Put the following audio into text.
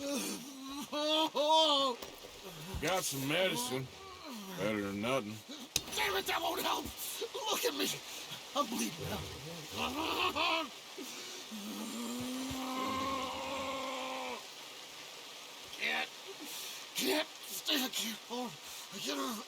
Got some medicine. Better than nothing. Damn it, that won't help. Look at me. I'm bleeding out. Can't. Can't. Stay. I can't. Oh, I can't.